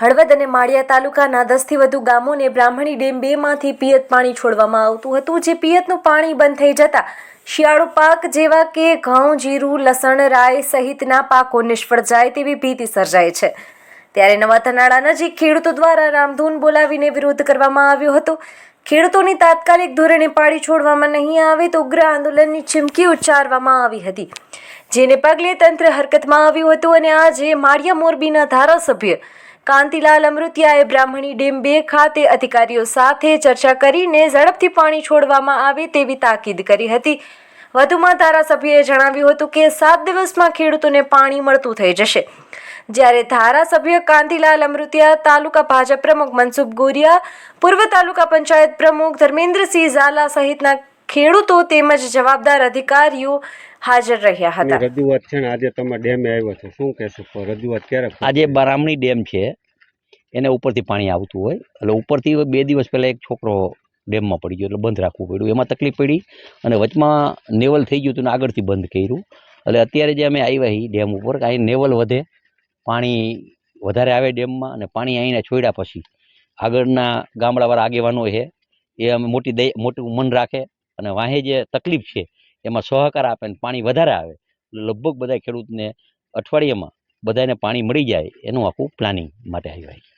હળવદ અને માળિયા તાલુકાના દસથી વધુ ગામોને બ્રાહ્મણી ડેમ બેમાંથી પિયત પાણી છોડવામાં આવતું હતું, જે પિયતનું પાણી બંધ થઈ જતા શિયાળુ પાક જેવા કે ઘઉં, જીરું, લસણ રાય સહિતના પાકો નિષ્ફળ જાય તેવી ભીતિ સર્જાય છે. ત્યારે નવા થનાળા નજીક ખેડૂતો દ્વારા રામધૂન બોલાવીને વિરોધ કરવામાં આવ્યો હતો. ખેડૂતોની તાત્કાલિક ધોરણે પાડી છોડવામાં નહીં આવે તો ઉગ્ર આંદોલનની ચીમકી ઉચ્ચારવામાં આવી હતી, જેને પગલે તંત્ર હરકતમાં આવ્યું હતું અને આજે માળિયા મોરબીના ધારાસભ્ય કાંતિલાલ અમૃતિયાએ બ્રાહ્મણી ડેમ બે ખાતે અધિકારીઓ સાથે ચર્ચા કરીને ઝડપથી પાણી છોડવામાં આવે તેવી તાકીદ કરી હતી. વધુમાં ધારાસભ્યએ જણાવ્યું હતું કે સાત દિવસમાં ખેડૂતોને પાણી મળતું થઈ જશે. જ્યારે ધારાસભ્ય કાંતિલાલ અમૃતિયા, તાલુકા ભાજપ પ્રમુખ મનસુખ ગોરિયા, પૂર્વ તાલુકા પંચાયત પ્રમુખ ધર્મેન્દ્રસિંહ ઝાલા સહિતના ખેડૂતો તેમજ જવાબદાર અધિકારીઓ હાજર રહ્યા હતા. રજૂઆત છે ને આજે તમે ડેમે આવ્યો છો. શું કહેશો? તો રજૂઆત ક્યારે? આજે બારામણી ડેમ છે. એને ઉપરથી પાણી આવતું હોય. એટલે ઉપરથી બે દિવસ પહેલાં એક છોકરો ડેમમાં પડી ગયો એટલે બંધ રાખવું પડ્યું. એમાં તકલીફ પડી અને વચમાં નેવલ થઈ ગયું હતું ને આગળથી બંધ કર્યું. એટલે અત્યારે જે અમે આવ્યા છીએ ડેમ ઉપર કે અહીં નેવલ વધે પાણી વધારે આવે ડેમમાં અને પાણી અહીંને છોડ્યા પછી આગળના ગામડાવાળા આગેવાનો છે એ અમે મોટી દય મોટું મન રાખે અને વાહે જે તકલીફ છે, એમાં સહકાર આપે ને પાણી વધારે આવે લગભગ બધા ખેડૂતને અઠવાડિયામાં બધાને પાણી મળી જાય એનું આખું પ્લાનિંગ માટે આવ્યું